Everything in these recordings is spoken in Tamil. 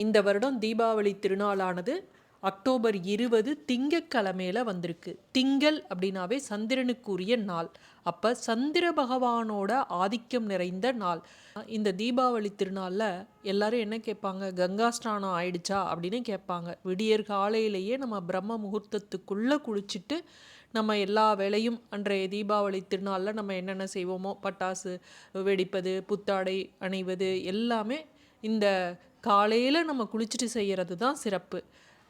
இந்த வருடம் தீபாவளி திருநாளானது அக்டோபர் இருபது திங்கட்கிழமையில வந்திருக்கு. திங்கள் அப்படின்னாவே சந்திரனுக்குரிய நாள். அப்போ சந்திர பகவானோட ஆதிக்கம் நிறைந்த நாள். இந்த தீபாவளி திருநாளில் எல்லாரும் என்ன கேட்பாங்க? கங்கா ஸ்நானம் ஆயிடுச்சா? அப்படின்னு கேட்பாங்க. விடியற் காலையிலேயே நம்ம பிரம்ம முகூர்த்தத்துக்குள்ளே குளிச்சுட்டு நம்ம எல்லா வேலையும் அன்றைய தீபாவளி திருநாளில் நம்ம என்னென்ன செய்வோமோ? பட்டாசு வெடிப்பது புத்தாடை அணிவது எல்லாமே இந்த காலையில் நம்ம குளிச்சுட்டு செய்கிறது தான் சிறப்பு.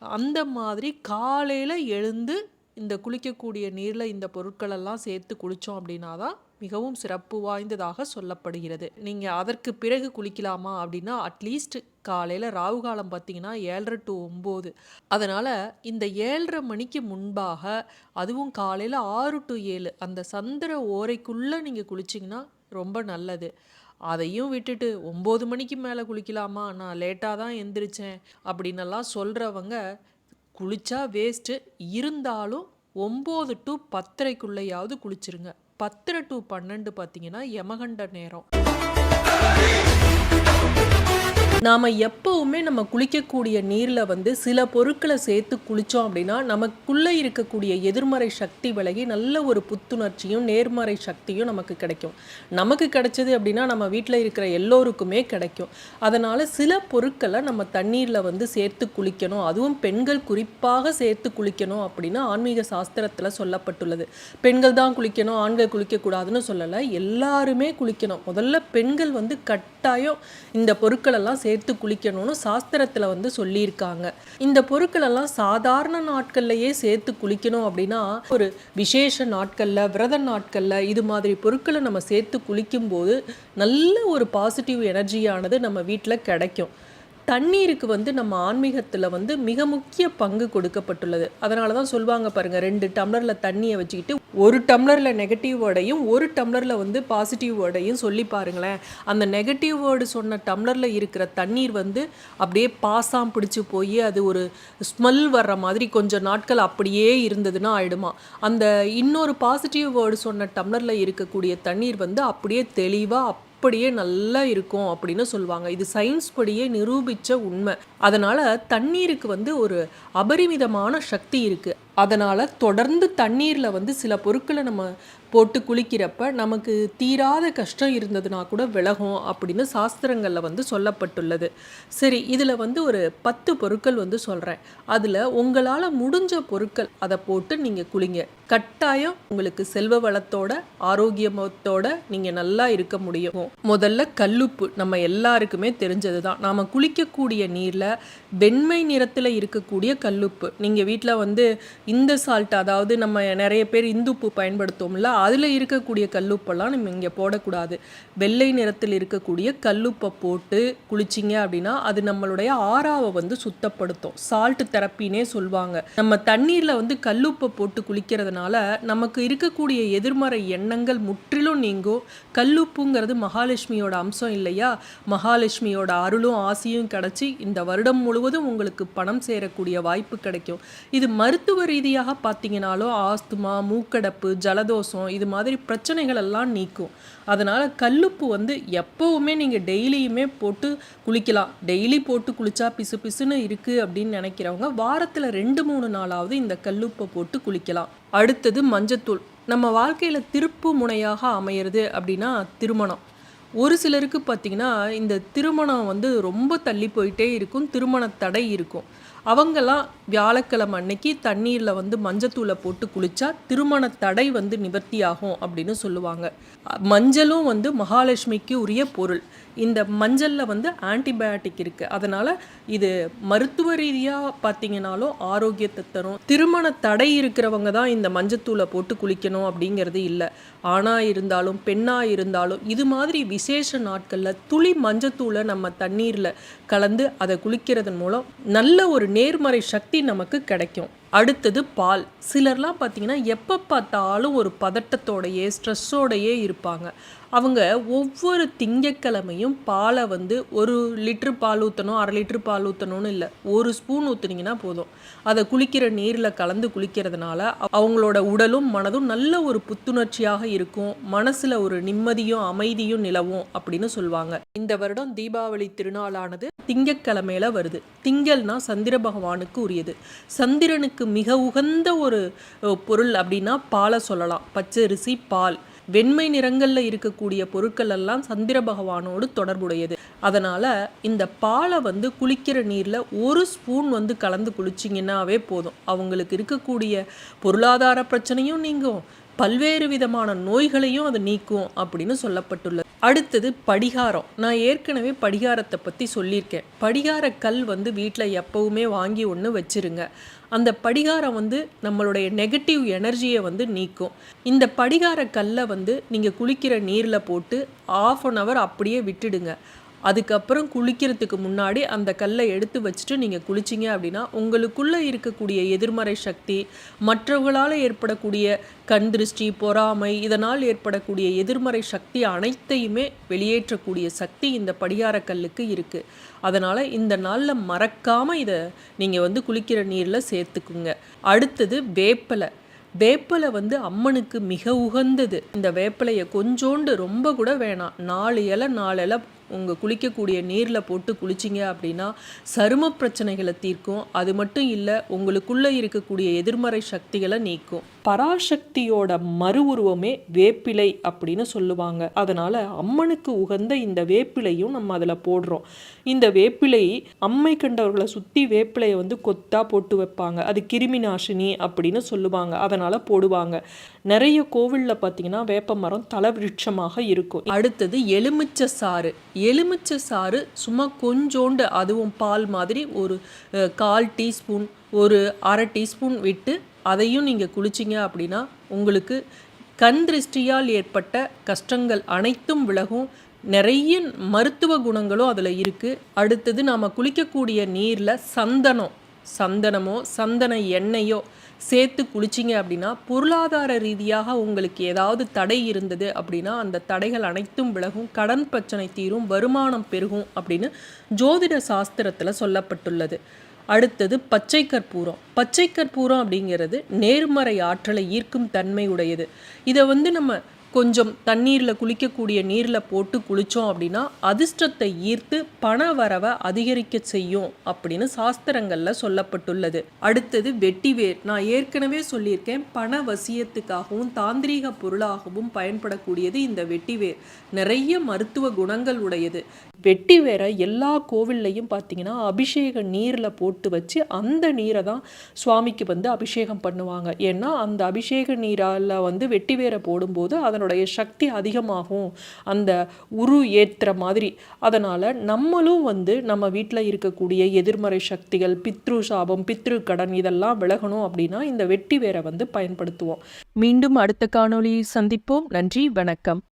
அந்த மாதிரி காலையில் எழுந்து இந்த குளிக்கக்கூடிய நீரில் இந்த பொருட்களெல்லாம் சேர்த்து குளித்தோம் அப்படின்னா தான் மிகவும் சிறப்பு வாய்ந்ததாக சொல்லப்படுகிறது. நீங்கள் அதற்கு பிறகு குளிக்கலாமா அப்படின்னா அட்லீஸ்ட் காலையில் ராகு காலம் பார்த்தீங்கன்னா ஏழரை டு ஒம்பது. அதனால் இந்த ஏழரை மணிக்கு முன்பாக அதுவும் காலையில் ஆறு டு ஏழு அந்த சந்திர ஓரைக்குள்ளே நீங்கள் குளிச்சிங்கன்னா ரொம்ப நல்லது. அதையும் விட்டுட்டு ஒம்பது மணிக்கு மேலே குளிக்கலாமா? நான் லேட்டாக தான் எந்திரிச்சேன் அப்படின்னெல்லாம் சொல்கிறவங்க குளிச்சா வேஸ்ட்டு இருந்தாலும் ஒம்பது டு பத்தரைக்குள்ளேயாவது குளிச்சிருங்க. பத்தரை டு பன்னெண்டு பார்த்தீங்கன்னா யமகண்ட நேரம். நாம் எப்போவுமே நம்ம குளிக்கக்கூடிய நீரில் வந்து சில பொருட்களை சேர்த்து குளித்தோம் அப்படின்னா நமக்குள்ளே இருக்கக்கூடிய எதிர்மறை சக்தி விலகி நல்ல ஒரு புத்துணர்ச்சியும் நேர்மறை சக்தியும் நமக்கு கிடைக்கும். நமக்கு கிடைச்சது அப்படின்னா நம்ம வீட்டில் இருக்கிற எல்லோருக்குமே கிடைக்கும். அதனால் சில பொருட்களை நம்ம தண்ணீரில் வந்து சேர்த்து குளிக்கணும். அதுவும் பெண்கள் குறிப்பாக சேர்த்து குளிக்கணும் அப்படின்னு ஆன்மீக சாஸ்திரத்தில் சொல்லப்பட்டுள்ளது. பெண்கள் தான் குளிக்கணும் ஆண்கள் குளிக்கக்கூடாதுன்னு சொல்லலை. எல்லாருமே குளிக்கணும். முதல்ல பெண்கள் வந்து கட் கட்டாயம் இந்த பொருட்களெல்லாம் சேர்த்து குளிக்கணும்னு சாஸ்திரத்தில் வந்து சொல்லியிருக்காங்க. இந்த பொருட்களெல்லாம் சாதாரண நாட்கள்லையே சேர்த்து குளிக்கணும் அப்படின்னா ஒரு விசேஷ நாட்களில் விரத நாட்களில் இது மாதிரி பொருட்களை நம்ம சேர்த்து குளிக்கும்போது நல்ல ஒரு பாசிட்டிவ் எனர்ஜியானது நம்ம வீட்டில் கிடைக்கும். தண்ணீருக்கு வந்து நம்ம ஆன்மீகத்தில் வந்து மிக முக்கிய பங்கு கொடுக்கப்பட்டுள்ளது. அதனால தான் சொல்லுவாங்க பாருங்கள் ரெண்டு டம்ளரில் தண்ணியை வச்சுக்கிட்டு ஒரு டம்ளரில் நெகட்டிவ் வேர்டையும் ஒரு டம்ளரில் வந்து பாசிட்டிவ் வேர்டையும் சொல்லி பாருங்களேன். அந்த நெகட்டிவ் வேர்டு சொன்ன டம்ளரில் இருக்கிற தண்ணீர் வந்து அப்படியே பாசாம் பிடிச்சி போய் அது ஒரு ஸ்மெல் வர்ற மாதிரி கொஞ்சம் நாட்கள் அப்படியே இருந்ததுன்னா ஆயிடுமா. அந்த இன்னொரு பாசிட்டிவ் வேர்டு சொன்ன டம்ளரில் இருக்கக்கூடிய தண்ணீர் வந்து அப்படியே தெளிவாக அப்படியே நல்லா இருக்கும் அப்படின்னு சொல்லுவாங்க. இது சயின்ஸ் படியே நிரூபித்த உண்மை. அதனால் தண்ணீருக்கு வந்து ஒரு அபரிமிதமான சக்தி இருக்குது அதனால் தொடர்ந்து தண்ணீரில் வந்து சில பொருட்களை நம்ம போட்டு குளிக்கிறப்ப நமக்கு தீராத கஷ்டம் இருந்ததுனா கூட விலகும் அப்படின்னு சாஸ்திரங்களில் வந்து சொல்லப்பட்டுள்ளது. சரி இதில் வந்து ஒரு பத்து பொருட்கள் வந்து சொல்கிறேன் அதில் உங்களால் முடிஞ்ச பொருட்கள் அதை போட்டு நீங்கள் குளிங்க. கட்டாயம் உங்களுக்கு செல்வ வளத்தோட ஆரோக்கியமத்தோட நீங்கள் நல்லா இருக்க முடியும். முதல்ல கல்லுப்பு நம்ம எல்லாருக்குமே தெரிஞ்சது தான் நாம் குளிக்கக்கூடிய நீரில் வெண்மை நிறத்தில் இருக்கக்கூடிய கல்லுப்பு. நீங்கள் வீட்டில் வந்து இந்த சால்ட் அதாவது நம்ம நிறைய பேர் இந்துப்பு பயன்படுத்துவோம்ல அதில் இருக்கக்கூடிய கல்லுப்பெல்லாம் நம்ம இங்கே போடக்கூடாது. வெள்ளை நிறத்தில் இருக்கக்கூடிய கல்லுப்பை போட்டு குளிச்சிங்க அப்படின்னா அது நம்மளுடைய ஆறாவை வந்து சுத்தப்படுத்தும். சால்ட் தெரப்பினே சொல்லுவாங்க. நம்ம தண்ணீரில் வந்து கல்லுப்பை போட்டு குளிக்கிறதுனால நமக்கு இருக்கக்கூடிய எதிர்மறை எண்ணங்கள் முற்றிலும் நீங்கும். கல்லுப்புங்கிறது மகாலட்சுமியோட அம்சம் இல்லையா? மகாலட்சுமியோட அருளும் ஆசையும் கிடச்சி இந்த வருடம் முழுவதும் உங்களுக்கு பணம் சேரக்கூடிய வாய்ப்பு கிடைக்கும். இது மருத்துவ ரீதியாக பார்த்தீங்கனாலும் ஆஸ்துமா மூக்கடப்பு ஜலதோஷம் இது மாதிரி பிரச்சனைகள் எல்லாம் நீக்கும். அதனால் கல்லுப்பு வந்து எப்போவுமே நீங்கள் டெய்லியுமே போட்டு குளிக்கலாம். டெய்லி போட்டு குளிச்சா பிசு பிசுன்னு இருக்குது அப்படின்னு நினைக்கிறவங்க வாரத்தில் ரெண்டு மூணு நாளாவது இந்த கல்லுப்பை போட்டு குளிக்கலாம். அடுத்தது மஞ்சத்தூள். நம்ம வாழ்க்கையில் திருப்பு முனையாக அமையிறது அப்படின்னா திருமணம். ஒரு சிலருக்கு பார்த்திங்கன்னா இந்த திருமணம் வந்து ரொம்ப தள்ளி போயிட்டே இருக்கும். திருமண தடை இருக்கும். அவங்கெல்லாம் வியாழக்கிழமை அன்னைக்கு தண்ணீரில் வந்து மஞ்சத்தூளை போட்டு குளித்தா திருமண தடை வந்து நிவர்த்தி ஆகும் அப்படின்னு சொல்லுவாங்க. மஞ்சளும் வந்து மகாலட்சுமிக்கு உரிய பொருள். இந்த மஞ்சளில் வந்து ஆன்டிபயாட்டிக் இருக்குது அதனால் இது மருத்துவ ரீதியாக பார்த்தீங்கனாலும் ஆரோக்கியத்தை தரும். திருமண தடை இருக்கிறவங்க தான் இந்த மஞ்சத்தூளை போட்டு குளிக்கணும் அப்படிங்கிறது இல்லை. ஆணாக இருந்தாலும் பெண்ணாக இருந்தாலும் இது மாதிரி விசேஷ நாட்களில் துளி மஞ்சத்தூளை நம்ம தண்ணீரில் கலந்து அதை குளிக்கிறதன் மூலம் நல்ல ஒரு நேர்மறை சக்தி நமக்கு கிடைக்கும். அடுத்தது பால். சிலர்லாம் பார்த்தீங்கன்னா எப்போ பார்த்தாலும் ஒரு பதட்டத்தோடையே ஸ்ட்ரெஸ்ஸோடையே இருப்பாங்க. அவங்க ஒவ்வொரு திங்கட்கிழமையும் பாலை வந்து ஒரு லிட்ரு பால் ஊற்றணும் அரை லிட்ரு பால் ஊற்றணும்னு இல்லை. ஒரு ஸ்பூன் ஊற்றுனீங்கன்னா போதும். அதை குளிக்கிற நீரில் கலந்து குளிக்கிறதுனால அவங்களோட உடலும் மனதும் நல்ல ஒரு புத்துணர்ச்சியாக இருக்கும். மனசில் ஒரு நிம்மதியும் அமைதியும் நிலவும் அப்படின்னு சொல்லுவாங்க. இந்த வருடம் தீபாவளி திருநாளானது திங்கட்கிழமையில வருது. திங்கள்னா சந்திர பகவானுக்கு உரியது. சந்திரனுக்கு மிக உகந்த ஒரு பொருள் அப்படின்னா பாலை சொல்லலாம். பச்சரிசி பால். வெண்மை நிறங்களில் இருக்கக்கூடிய பொருட்கள் எல்லாம் சந்திர பகவானோடு தொடர்புடையது. அதனால் இந்த பாலை வந்து குளிக்கிற நீரில் ஒரு ஸ்பூன் வந்து கலந்து குளிச்சிங்கன்னாவே போதும். அவங்களுக்கு இருக்கக்கூடிய பொருளாதார பிரச்சனையும் நீங்கும். பல்வேறு விதமான நோய்களையும் அது நீக்கும் அப்படின்னு சொல்லப்பட்டுள்ளது. அடுத்தது படிகாரம். நான் ஏற்கனவே படிகாரத்தை பற்றி சொல்லியிருக்கேன். படிகார கல் வந்து வீட்டில் எப்போவுமே வாங்கி ஒன்று வச்சிருங்க. அந்த படிகாரம் வந்து நம்மளுடைய நெகட்டிவ் எனர்ஜியை வந்து நீக்கும். இந்த படிகார கல்லை வந்து நீங்கள் குளிக்கிற நீரில் போட்டு ஆஃப் அன் ஹவர் அப்படியே விட்டுடுங்க. அதுக்கப்புறம் குளிக்கிறதுக்கு முன்னாடி அந்த கல்லை எடுத்து வச்சுட்டு நீங்கள் குளிச்சிங்க அப்படின்னா உங்களுக்குள்ளே இருக்கக்கூடிய எதிர்மறை சக்தி மற்றவர்களால் ஏற்படக்கூடிய கண் திருஷ்டி பொறாமை இதனால் ஏற்படக்கூடிய எதிர்மறை சக்தி அனைத்தையுமே வெளியேற்றக்கூடிய சக்தி இந்த படிகார கல்லுக்கு இருக்குது அதனால் இந்த நாளில் மறக்காமல் இதை நீங்கள் வந்து குளிக்கிற நீரில் சேர்த்துக்குங்க. அடுத்தது வேப்பலை. வேப்பலை வந்து அம்மனுக்கு மிக உகந்தது. இந்த வேப்பலையை கொஞ்சோண்டு ரொம்ப கூட வேணாம். நாலு இலை நாலு இலை உங்கள் குளிக்கக்கூடிய நீரில் போட்டு குளிச்சிங்க அப்படின்னா சரும பிரச்சனைகளை தீர்க்கும். அது மட்டும் இல்லை உங்களுக்குள்ளே இருக்கக்கூடிய எதிர்மறை சக்திகளை நீக்கும். பராசக்தியோட மறு உருவமே வேப்பிலை அப்படின்னு சொல்லுவாங்க. அதனால் அம்மனுக்கு உகந்த இந்த வேப்பிலையும் நம்ம அதில் போடுறோம். இந்த வேப்பிலை அம்மை கண்டவர்களை சுற்றி வேப்பிலையை வந்து கொத்தா போட்டு வைப்பாங்க. அது கிருமி நாசினி அப்படின்னு சொல்லுவாங்க. அதனால் போடுவாங்க. நிறைய கோவிலில் பார்த்தீங்கன்னா வேப்ப மரம் தலவிருட்சமாக இருக்கும். அடுத்தது எலுமிச்சை சாறு. எலுமிச்சை சாறு சும்மா கொஞ்சோண்டு அதுவும் பால் மாதிரி ஒரு கால் டீஸ்பூன் ஒரு அரை டீஸ்பூன் விட்டு அதையும் நீங்கள் குளிச்சிங்க அப்படின்னா உங்களுக்கு கண் திருஷ்டியால் ஏற்பட்ட கஷ்டங்கள் அனைத்தும் விலகும். நிறைய மருத்துவ குணங்களும் அதில் இருக்குது அடுத்தது நாம் குளிக்கக்கூடிய நீரில் சந்தனம். சந்தனமோ சந்தன எண்ணெயோ சேர்த்து குளிச்சிங்க அப்படின்னா பொருளாதார ரீதியாக உங்களுக்கு ஏதாவது தடை இருந்தது அப்படின்னா அந்த தடைகள் அனைத்தும் விலகும். கடன் பிரச்சனை தீரும் வருமானம் பெருகும் அப்படின்னு ஜோதிட சாஸ்திரத்தில் சொல்லப்பட்டுள்ளது. அடுத்தது பச்சை கற்பூரம். பச்சை கற்பூரம் அப்படிங்கிறது நேர்மறை ஆற்றலை ஈர்க்கும் தன்மை உடையது இதை வந்து நம்ம கொஞ்சம் தண்ணீரில் குளிக்கக்கூடிய நீரில் போட்டு குளித்தோம் அப்படின்னா அதிர்ஷ்டத்தை ஈர்த்து பண வரவை அதிகரிக்க செய்யும் அப்படின்னு சாஸ்திரங்களில் சொல்லப்பட்டுள்ளது. அடுத்தது வெட்டிவேர் நான் ஏற்கனவே சொல்லியிருக்கேன் பண வசியத்துக்காகவும் தாந்திரீக பொருளாகவும் பயன்படக்கூடியது இந்த வெட்டிவேர் நிறைய மருத்துவ குணங்கள் உடையது. வெட்டி வேற எல்லா கோவில்லையும் பார்த்தீங்கன்னா அபிஷேக நீரில் போட்டு வச்சு அந்த நீரை தான் சுவாமிக்கு வந்து அபிஷேகம் பண்ணுவாங்க. ஏன்னா அந்த அபிஷேக நீரால் வந்து வெட்டி வேற போடும்போது அதனுடைய சக்தி அதிகமாகும். அந்த உரு ஏற்றுற மாதிரி. அதனால் நம்மளும் வந்து நம்ம வீட்டில் இருக்கக்கூடிய எதிர்மறை சக்திகள் பித்ரு சாபம் பித்ரு கடன் இதெல்லாம் விலகணும் அப்படின்னா இந்த வெட்டி வேரை வந்து பயன்படுத்துவோம். மீண்டும் அடுத்த காணொளியை சந்திப்போம். நன்றி வணக்கம்.